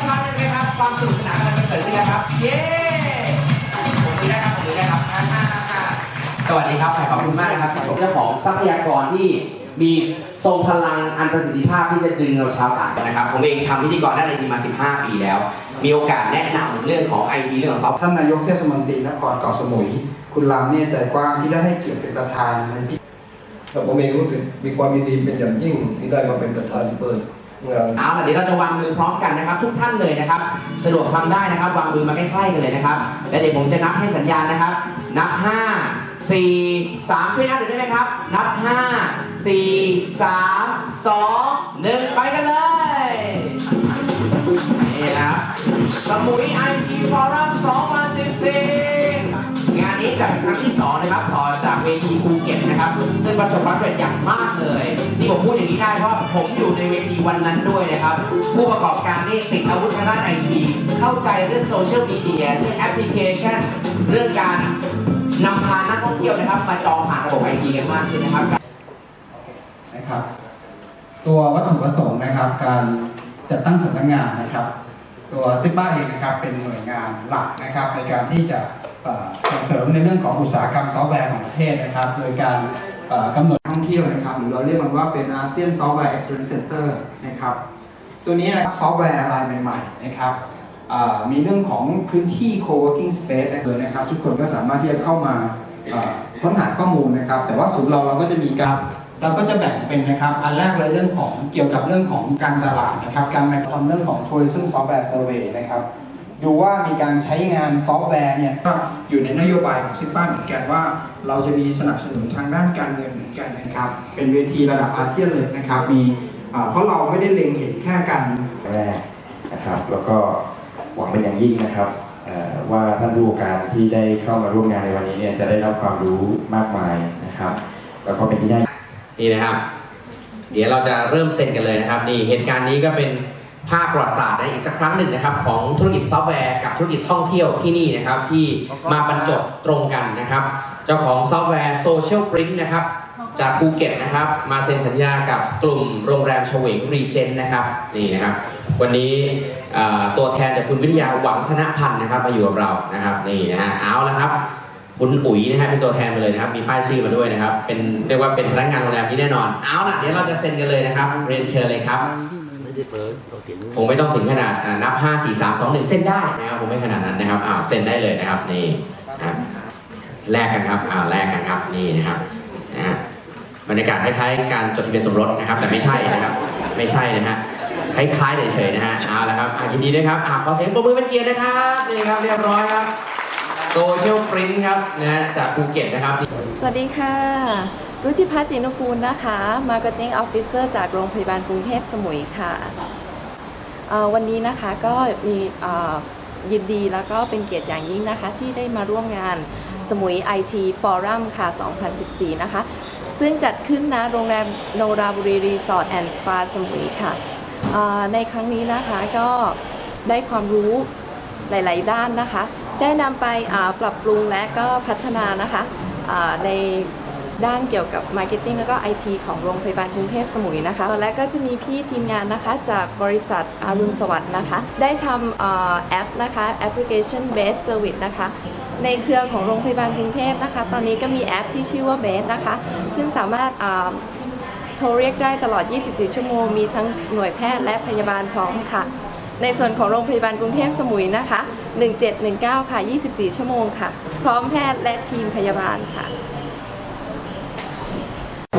ยงต้อนรับสักครั้งหนึงนะครับ ความสนุกสนานกำลังจะเกิดขึ้นแล้วครับ เย้ผมดูได้ครับผมดูได้ครับอ่าอ่าอ่าสวัสดีครับขอบคุณมากนะครับที่ผมเจ้าของทรัพยากรที่มีทรงพลังอันประสิทธิภาพที่จะดึงเราชาวต่างชาตินะครับ ผมเองทำพิธีกรด้านไอทีมา 15 ปีแล้ว มีโอกาสแนะนำเรื่องของไอทีเรื่องของซอฟต์ ท่านนายกเทศมนตรีนครเกาะสมุย คุณรามเนี่ยใจกว้างที่ได้ให้เกียรติเป็นประธานในพิธีครับผมเองรู้สึกมีความยินดีเป็นอย่างยิ่งที่ได้มาเป็นประธานเปิดงาน เอาล่ะเดี๋ยวเราจะวางมือพร้อมกันนะครับ ทุกท่านเลยนะครับ สะดวกทำได้นะครับ วางมือมาใกล้ๆกันเลยนะครับ และเดี๋ยวผมจะนับให้สัญญาณนะครับ นับ 5 4 3 ช่วยนับหน่อยได้ไหมครับ นับ 5 4 3 2 1 ไปกันเลย นี่นะครับสมุยไอทีฟอรัม2014 จัดเป็นครั้งที่2นะครับต่อจากเวทีภูเก็ตนะครับ ซึ่งประสบความสำเร็จอย่างมากเลยที่ผมพูดอย่างนี้ได้เพราะผมอยู่ในเวทีวันนั้นด้วยนะครับ ผู้ประกอบการนี่ติดอาวุธทางด้านไอทีเข้าใจเรื่องโซเชียลมีเดียเรื่องแอปพลิเคชัน เรื่องการนำพานักท่องเที่ยวนะครับ มาจองผ่านระบบไอทีกันมากขึ้นนะครับนะครับ ตัววัตถุประสงค์นะครับ การจัดตั้งสำนักงานนะครับ ตัวซิบ้าเองนะครับเป็นหน่วยงานหลักนะครับในการที่จะ ส่งเสริมในเรื่องของอุตสาหกรรมซอฟต์แวร์ของประเทศนะครับ โดยการกำหนดท่องเที่ยวนะครับ หรือเราเรียกมันว่าเป็นอาเซียนซอฟต์แวร์ Excellence Center นะครับ ตัวนี้นะครับซอฟต์แวร์อะไรใหม่ๆนะครับมีเรื่องของพื้นที่ co-working space เลยนะครับ ทุกคนก็สามารถที่จะเข้ามาค้นหาข้อมูลนะครับ แต่ว่าศูนย์เราเราก็จะมีการเราก็จะแบ่งเป็นนะครับ อันแรกเลยเรื่องของเกี่ยวกับเรื่องของการตลาดนะครับ การแบ่งทำเรื่องของ tourism software survey นะครับ ดูว่ามีการใช้งานซอฟต์แวร์เนี่ยก็อยู่ในนโยบายของซิป้าเหมือนกันว่า เราจะมีสนับสนุนทางด้านการเงินเหมือนกันนะครับ เป็นเวทีระดับอาเซียนเลยนะครับ มีอ่าเพราะเราไม่ได้เล็งเห็นแค่การแรกนะครับ แล้วก็หวังเป็นอย่างยิ่งนะครับเอ่อว่าท่านผู้ประกอบการที่ได้เข้ามาร่วมงานในวันนี้เนี่ยจะได้รับความรู้มากมายนะครับแล้วก็เป็นที่ได้นี่นะครับ เดี๋ยวเราจะเริ่มเซ็นกันเลยนะครับนี่เหตุการณ์นี้ก็เป็น ภาพประวัติศาสตร์ในอีกสักครั้งหนึ่งนะครับ ของธุรกิจซอฟต์แวร์กับธุรกิจท่องเที่ยวที่นี่นะครับ ที่มาบรรจบตรงกันนะครับ เจ้าของซอฟต์แวร์โซเชียลปรินต์นะครับจากภูเก็ตนะครับ มาเซ็นสัญญากับกลุ่มโรงแรมเฉวงรีเจนนะครับนี่นะครับ วันนี้ตัวแทนจากคุณวิทยาหวังธนพันธ์นะครับ มาอยู่กับเรานะครับนี่นะฮะเอาละครับคุณอุ๋ยนะฮะเป็นตัวแทนมาเลยนะครับ มีป้ายชื่อมาด้วยนะครับ เป็นเรียกว่าเป็นพนักงานโรงแรมที่แน่นอน เอาล่ะเดี๋ยวเราจะเซ็นกันเลยนะครับ เรียนเชิญเลยครับ ผมไม่ต้องถึงขนาดอ่านับ 5 4 3 2 1 เส้นได้นะครับผมไม่ขนาดนั้นนะครับอ่าเซ็นได้เลยนะครับนี่นะครับแลกกันครับอ่าแลกกันครับนี่นะครับนะฮะบรรยากาศคล้ายๆการจดทะเบียนสมรสนะครับ แต่ไม่ใช่นะครับ ไม่ใช่นะฮะคล้ายๆเฉยๆนะฮะเอาละครับอ่ายินดีด้วยครับอ่าขอเสียงปรบมือเป็นเกียรตินะครับนี่ครับเรียบร้อยครับโซเชียลปรินท์ครับนะฮะจากภูเก็ตนะครับ สวัสดีค่ะ รุจิพัฒน์จินุกูลนะคะ Marketing Officer จากโรงพยาบาลกรุงเทพสมุยค่ะ วันนี้นะคะก็มียินดีแล้วก็เป็นเกียรติอย่างยิ่งนะคะ ที่ได้มาร่วมงานสมุย IT Forum ค่ะ 2014 นะคะ ซึ่งจัดขึ้นนะโรงแรมโนราบุรีรีสอร์ทแอนด์สปาสมุยค่ะ ในครั้งนี้นะคะก็ได้ความรู้หลาย ๆ ด้านนะคะ ได้นำไปปรับปรุงและก็พัฒนานะคะใน ด้านเกี่ยวกับ Marketing แล้วก็ IT ของโรงพยาบาลกรุงเทพสมุยนะคะและก็จะมีพี่ทีมงานนะคะจากบริษัทอารุณสวัสดิ์นะคะ ได้ทำอ่าแอปนะคะแอปพลิเคชัน Based Service นะคะในเครือของโรงพยาบาลกรุงเทพนะคะ ตอนนี้ก็มีแอปที่ชื่อว่า b a s นะคะ ซึ่งสามารถโทรเรียกได้ตลอด 24 ชั่วโมง มีทั้งหน่วยแพทย์และพยาบาลพร้อมค่ะ ในส่วนของโรงพยาบาลกรุงเทพสมุยนะคะ 1719 ค่ะ 24 ชั่วโมงค่ะ พร้อมแพทย์และทีมพยาบาลค่ะ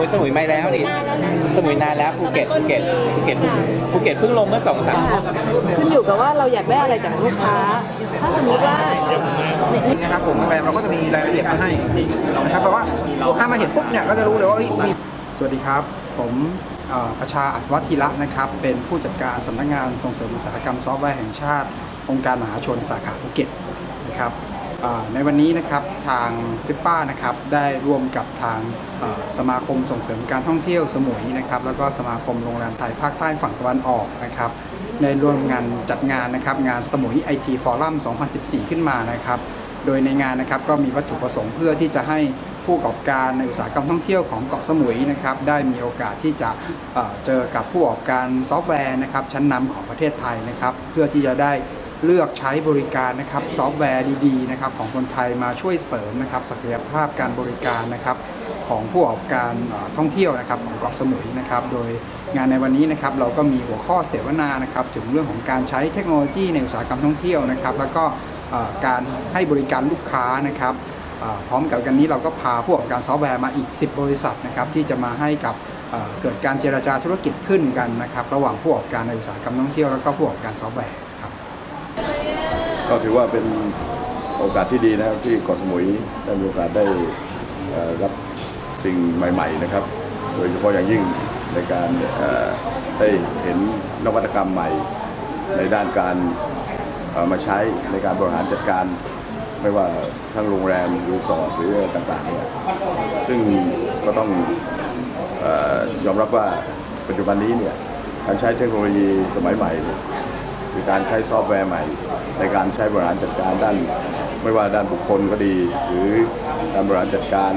มุยสมุยไม่แล้วนี่สมุยนานแล้วภูเก็ตภูเก็ตภูเก็ตภูเก็ตเพิ่งลงเมื่อสองสามขึ้นอยู่กับว่าเราอยากได้อะไรจากลูกค้า ถ้าสมมติว่า นะครับผมโรงแรมเราก็จะมีรายละเอียดมาให้นะครับเพราะว่าลูกค้ามาเห็นปุ๊บเนี่ยก็จะรู้เลยว่าเอ้ยมี สวัสดีครับ ผมเอ่อประชาอัศวธีระนะครับ เป็นผู้จัดการสำนักงานส่งเสริมอุตสาหกรรมซอฟต์แวร์แห่งชาติ องค์การมหาชนสาขาภูเก็ตนะครับเอ่อ ในวันนี้นะครับทางซิปป้านะครับได้ร่วมกับทางสมาคมส่งเสริมการท่องเที่ยวสมุยนะครับแล้วก็สมาคมโรงแรมไทยภาคใต้ฝั่งตะวันออกนะครับในร่วมงานจัดงานนะครับงานสมุยไอทีฟอรัม2014 ขึ้นมานะครับโดยในงานนะครับก็มีวัตถุประสงค์เพื่อที่จะให้ผู้ประกอบการในอุตสาหกรรมท่องเที่ยวของเกาะสมุยนะครับได้มีโอกาสที่จะเอ่อเจอกับผู้ประกอบการซอฟต์แวร์นะครับชั้นนำของประเทศไทยนะครับเพื่อที่จะได้ เลือกใช้บริการนะครับซอฟต์แวร์ดีๆนะครับของคนไทยมาช่วยเสริมนะครับศักยภาพการบริการนะครับของผู้ประกอบการท่องเที่ยวนะครับของเกาะสมุยนะครับโดยงานในวันนี้นะครับเราก็มีหัวข้อเสวนานะครับถึงเรื่องของการใช้เทคโนโลยีในอุตสาหกรรมท่องเที่ยวนะครับ แล้วก็การให้บริการลูกค้านะครับพร้อมกับกันนี้เราก็พาผู้ประกอบการซอฟต์แวร์มาอีก 10 บริษัทนะครับที่จะมาให้กับเกิดการเจรจาธุรกิจขึ้นกันนะครับ ระหว่างผู้ประกอบการในอุตสาหกรรมท่องเที่ยว แล้วก็ผู้ประกอบการซอฟต์แวร์ ก็ถือว่าเป็นโอกาสที่ดีนะครับที่เกาะสมุยได้มีโอกาสได้รับสิ่งใหม่ ๆนะครับ โดยเฉพาะอย่างยิ่งในการได้เห็นนวัตกรรมใหม่ในด้านการมาใช้ในการบริหารจัดการ ไม่ว่าทั้งโรงแรมรีสอร์ทหรือต่างๆเนี่ยซึ่งก็ต้องอยอมรับว่าปัจจุบันนี้เนี่ยการใช้เทคโนโลยีสมัยใหม่ คือการใช้ซอฟต์แวร์ใหม่ ในการใช้บริหารจัดการด้าน ไม่ว่าด้านบุคคลก็ดี หรือการบริหารจัดการ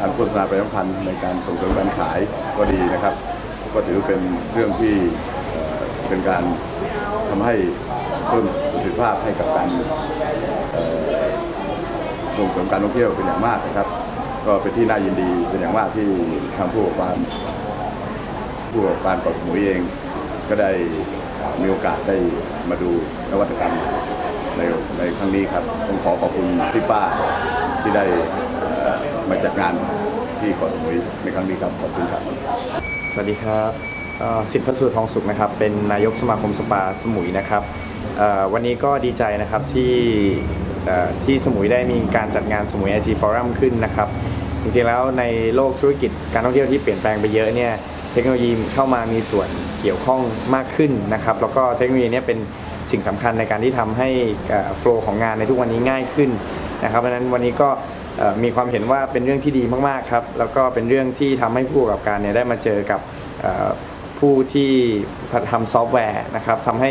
การโฆษณาประชาสัมพันธ์ในการส่งเสริมการขายก็ดีนะครับ ก็ถือเป็นเรื่องที่เป็นการทำให้เพิ่มประสิทธิภาพให้กับการส่งเสริมการท่องเที่ยวเป็นอย่างมากนะครับ ก็เป็นที่น่ายินดีเป็นอย่างมากที่ทางผู้ประกอบการผู้ประกอบการเกาะสมุยเองก็ได้ มีโอกาสได้มาดูนวัตกรรมในในครั้งนี้ครับต้องขอขอบคุณทิป้าที่ได้มาจัดงานที่เกาะสมุยในครั้งนี้ครับขอบคุณครับ สวัสดีครับสิทธิ์พระสุทองสุขนะครับ เป็นนายกสมาคมสปาสมุยนะครับวันนี้ก็ดีใจนะครับที่ที่สมุยได้มีการจัดงานสมุยไอทีฟอรัมขึ้นนะครับ จริงๆแล้วในโลกธุรกิจการท่องเที่ยวที่เปลี่ยนแปลงไปเยอะเนี่ย เทคโนโลยีเข้ามามีส่วนเกี่ยวข้องมากขึ้นนะครับแล้วก็เทคโนโลยีนี่ยเป็นสิ่งสำคัญในการที่ทำให้โฟล์ของงานในทุกวันนี้ง่ายขึ้นนะครับเพราะฉะนั้นวันนี้ก็มีความเห็นว่าเป็นเรื่องที่ดีมากๆครับแล้วก็เป็นเรื่องที่ทำให้ผู้ประกอบการเนี่ยได้มาเจอกับผู้ที่ทำซอฟต์แวร์นะครับทำให้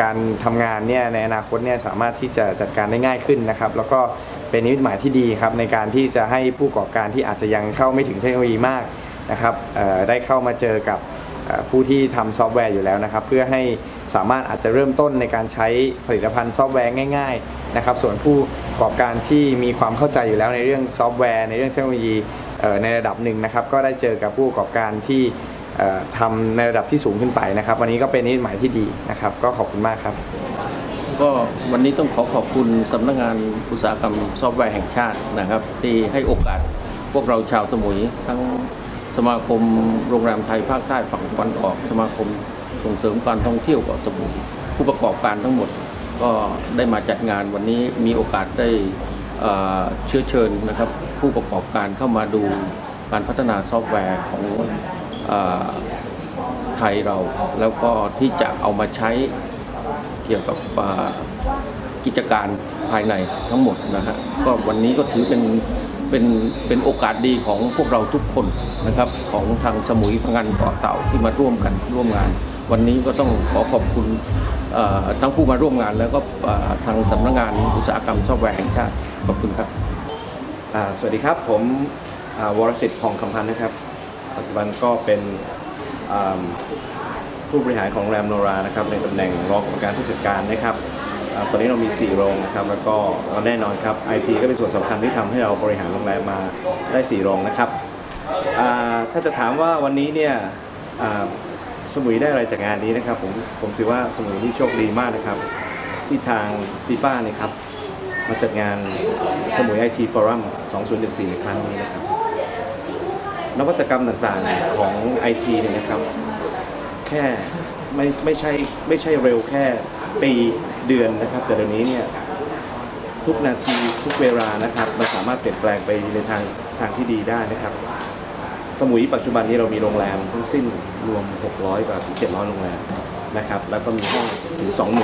การทำงานเนี่ยในอนาคตเนี่ยสามารถที่จะจัดการได้ง่ายขึ้นนะครับแล้วก็เป็นนิมิตหมายที่ดีครับในการที่จะให้ผู้ประกอบการที่อาจจะยังเข้าไม่ถึงเทคโนโลยีมาก นะครับได้เข้ามาเจอกับผู้ที่ทำซอฟต์แวร์อยู่แล้วนะครับ เพื่อให้สามารถอาจจะเริ่มต้นในการใช้ผลิตภัณฑ์ซอฟต์แวร์ง่ายๆนะครับส่วนผู้ประกอบการที่มีความเข้าใจอยู่แล้วในเรื่องซอฟต์แวร์ในเรื่องเทคโนโลยีในระดับหนึ่งนะครับ ก็ได้เจอกับผู้ประกอบการที่ทำในระดับที่สูงขึ้นไปนะครับ วันนี้ก็เป็นนิมิตหมายที่ดีนะครับ ก็ขอบคุณมากครับ ก็วันนี้ต้องขอขอบคุณสำนักงานอุตสาหกรรมซอฟต์แวร์แห่งชาตินะครับ ที่ให้โอกาสพวกเราชาวสมุยทั้ง สมาคมโรงแรมไทยภาคใต้ฝั่งตะวันออก สมาคมส่งเสริมการท่องเที่ยวเกาะสมุยผู้ประกอบการทั้งหมดก็ได้มาจัดงานวันนี้มีโอกาสได้เชื้อเชิญนะครับ ผู้ประกอบการเข้ามาดูการพัฒนาซอฟต์แวร์ของอไทยเรา แล้วก็ที่จะเอามาใช้เกี่ยวกับกิจการภายในทั้งหมดนะฮะก็วันนี้ก็ถือเป็นเป็นเป็นโอกาสดีของพวกเราทุกคน นะครับของทางสมุยพังงานเกาะเต่าที่มาร่วมกันร่วมงาน วันนี้ก็ต้องขอขอบคุณทั้งผู้มาร่วมงานแล้วก็ทางสำนักงานอุตสาหกรรมซอฟต์แวร์แห่งชาติขอบคุณครับสวัสดีครับผมวรสิทธิ์พองคำพันธ์นะครับปัจจุบันก็เป็นผู้บริหารของแรมโนรานะครับในตำแหน่งรองกรรมการผู้จัดการนะครับตอนนี้เรามี 4 โรงนะครับแล้วก็แน่นอนครับไอทีก็เป็นส่วนสำคัญที่ทำให้เราบริหารโรงแรมมาได้ 4 โรงนะครับ ถ้าจะถามว่าวันนี้เนี่ยสมุยได้อะไรจากงานนี้นะครับผมผมถือว่าสมุยนี่โชคดีมากนะครับ ที่ทางซีป้าเนี่ยครับมาจัดงานสมุยไอทีฟอรัม2014 ในครั้งนี้นะครับนวัตกรรมต่างๆของ IT เนี่ยนะครับแค่ไม่ไม่ใช่ไม่ใช่เร็วแค่ปีเดือนนะครับ แต่เดี๋ยวนี้เนี่ยทุกนาทีทุกเวลานะครับ มันสามารถเปลี่ยนแปลงไปในทางทางที่ดีได้นะครับ สมุยปัจจุบันนี้เรามีโรงแรมทั้งสิ้นรวม 600กว่าถึง700 โรงแรมนะครับแล้วก็มีห้องถึง 20,000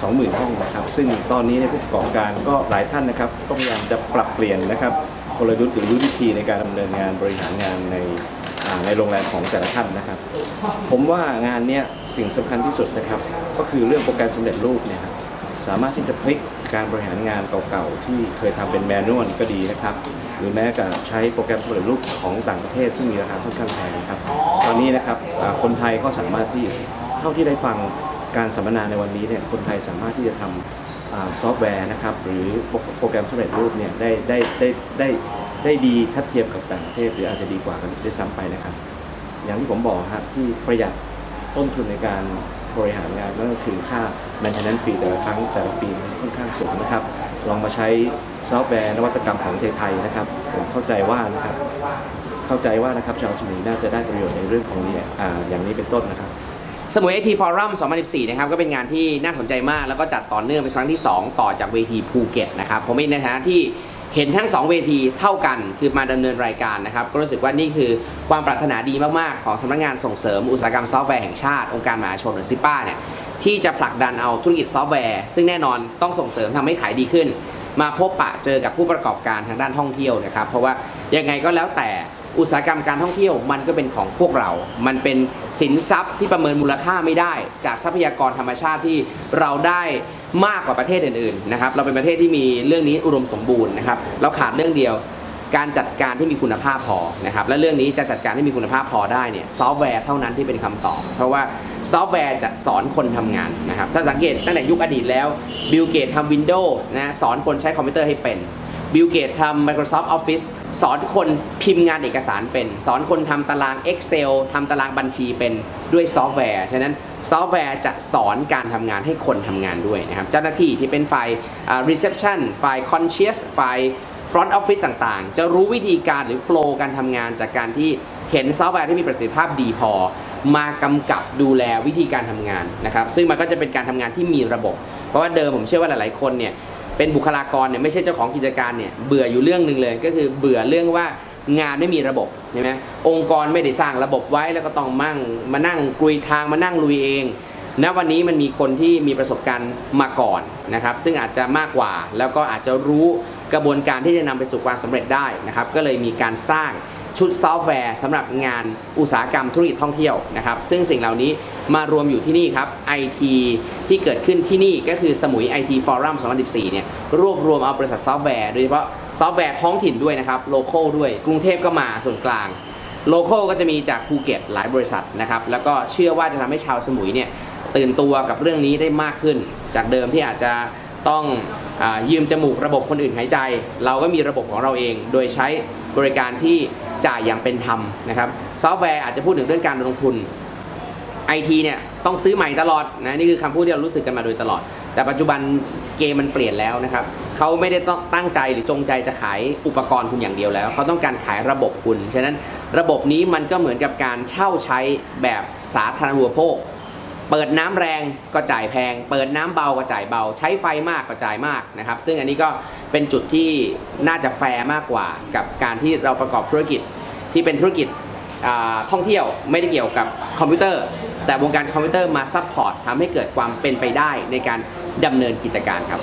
20,000 ห้องนะครับ ซึ่งตอนนี้ในยผู้ประกอบการก็หลายท่านนะครับก็พยายามจะปรับเปลี่ยนนะครับกลยุทธ์หรือวิธีในการดำเนินงานบริหารงานในอ่าในโรงแรมของแต่ละท่านนะครับ ผมว่างานเนี้ยสิ่งสำคัญที่สุดนะครับ ก็คือเรื่องโปรแกรมสำเร็จรูปเนี่ยครับสามารถที่จะพลิก การบริหารงานเก่าๆ ที่เคยทำเป็นแมนนวลก็ดีนะครับ หรือแม้แต่ใช้โปรแกรมสำเร็จรูปของต่างประเทศ ซึ่งมีราคาค่อนข้างแพงนะครับ ตอนนี้นะครับคนไทยก็สามารถที่เท่าที่ได้ฟังการสัมมนาในวันนี้เนี่ยคนไทยสามารถที่จะทำอ่าซอฟต์แวร์นะครับหรือโปรโปรแกรมสำเร็จรูปเนี่ยได้ได้ได้ได้ได้ดีทัดเทียมกับต่างประเทศ หรืออาจจะดีกว่ากันด้วยซ้ำไปนะครับ อย่างที่ผมบอกครับที่ประหยัดต้นทุนในการ บริหารงานนั่นก็คือค่า maintenance fee แต่ละครั้งแต่ละปีค่อนข้างสูงนะครับ ลองมาใช้ซอฟต์แวร์นวัตกรรมของไทยนะครับผมเข้าใจว่านะครับเข้าใจว่านะครับชาวสมุยน่าจะได้ประโยชน์ในเรื่องของนี้อ่าอย่างนี้เป็นต้นนะครับ สมุยไอทีฟอรัม2014 นะครับ ก็เป็นงานที่น่าสนใจมาก แล้วก็จัดต่อเนื่องเป็นครั้งที่ 2 ต่อจากเวทีภูเก็ตนะครับ ผมเองในฐานะที่ เห็นทั้ง 2 เวทีเท่ากันคือมาดำเนินรายการนะครับ ก็รู้สึกว่านี่คือความปรารถนาดีมาก ๆ ของสำนักงานส่งเสริมอุตสาหกรรมซอฟต์แวร์แห่งชาติองค์การมหาชนหรือซิป้าเนี่ยที่จะผลักดันเอาธุรกิจซอฟต์แวร์ ซึ่งแน่นอนต้องส่งเสริมทำให้ขายดีขึ้น มาพบปะเจอกับผู้ประกอบการทางด้านท่องเที่ยวนะครับ เพราะว่ายังไงก็แล้วแต่อุตสาหกรรมการท่องเที่ยวมันก็เป็นของพวกเรา มันเป็นสินทรัพย์ที่ประเมินมูลค่าไม่ได้ จากทรัพยากรธรรมชาติที่เราได้ มากกว่าประเทศอื่นๆนะครับเราเป็นประเทศที่มีเรื่องนี้อุดมสมบูรณ์นะครับเราขาดเรื่องเดียวการจัดการที่มีคุณภาพพอนะครับและเรื่องนี้จะจัดการให้มีคุณภาพพอได้เนี่ยซอฟต์แวร์เท่านั้นที่เป็นคำตอบ เพราะว่าซอฟต์แวร์จะสอนคนทำงานนะครับถ้าสังเกตตั้งแต่ยุคอดีตแล้วบิลเกตทำ Windows นะสอนคนใช้คอมพิวเตอร์ให้เป็นบิลเกตทำ Microsoft Office สอนคนพิมพ์งานเอกสารเป็น สอนคนทำตาราง Excel ทำตารางบัญชีเป็นด้วยซอฟต์แวร์ ฉะนั้น ซอฟต์แวร์จะสอนการทำงานให้คนทำงานด้วยนะครับเจ้าหน้าที่ที่เป็นฝ่ายอ่า reception ฝ่าย conscious ฝ่าย front office ต่างๆ จะรู้วิธีการหรือ flow การทำงานจากการที่เห็นซอฟต์แวร์ที่มีประสิทธิภาพดีพอ มากำกับดูแลวิธีการทำงานนะครับซึ่งมันก็จะเป็นการทำงานที่มีระบบ เพราะว่าเดิมผมเชื่อว่าหลายๆคนเนี่ยเป็นบุคลากรเนี่ยไม่ใช่เจ้าของกิจการเนี่ยเบื่ออยู่เรื่องหนึ่งเลยก็คือเบื่อเรื่องว่า งานไม่มีระบบใช่ไหมองค์กรไม่ได้สร้างระบบไว้แล้วก็ต้องมั่งมานั่งกลุยทางมานั่งลุยเองณวันนี้มันมีคนที่มีประสบการณ์มาก่อนนะครับ ซึ่งอาจจะมากกว่าแล้วก็อาจจะรู้กระบวนการที่จะนำไปสู่ความสำเร็จได้นะครับ ก็เลยมีการสร้าง ชุดซอฟต์แวร์สำหรับงานอุตสาหกรรมธุรกิจท่องเที่ยวนะครับซึ่งสิ่งเหล่านี้มารวมอยู่ที่นี่ครับ IT ที่เกิดขึ้นที่นี่ก็คือสมุย IT Forum 2014 เนี่ยรวบรวมเอาบริษัทซอฟต์แวร์โดยเฉพาะซอฟต์แวร์ท้องถิ่นด้วยนะครับโลโก้ด้วย กรุงเทพก็มาส่วนกลางโลโก้ก็จะมีจากภูเก็ตหลายบริษัทนะครับแล้วก็เชื่อว่าจะทำให้ชาวสมุยเนี่ยตื่นตัวกับเรื่องนี้ได้มากขึ้น จากเดิมที่อาจจะต้องอยืมจมูกระบบคนอื่นหายใจ เราก็มีระบบของเราเอง โดยใช้บริการที่ จ่ายอย่างเป็นธรรมนะครับซอฟต์แวร์อาจจะพูดถึงเรื่องการลงทุนไอทีเนี่ยต้องซื้อใหม่ตลอดนะนี่คือคำพูดที่เรารู้สึกกันมาโดยตลอด แต่ปัจจุบันเกมมันเปลี่ยนแล้วนะครับเขาไม่ได้ต้องตั้งใจหรือจงใจจะขายอุปกรณ์คุณอย่างเดียวแล้ว เขาต้องการขายระบบคุณ ฉะนั้นระบบนี้มันก็เหมือนกับการเช่าใช้แบบสาธารณูปโภค เปิดน้ำแรงก็จ่ายแพง เปิดน้ำเบาก็จ่ายเบา ใช้ไฟมากก็จ่ายมากนะครับ ซึ่งอันนี้ก็เป็นจุดที่น่าจะแฟร์มากกว่ากับการที่เราประกอบธุรกิจที่เป็นธุรกิจท่องเที่ยวไม่ได้เกี่ยวกับคอมพิวเตอร์ แต่วงการคอมพิวเตอร์มาซัพพอร์ตทำให้เกิดความเป็นไปได้ในการดำเนินกิจการครับ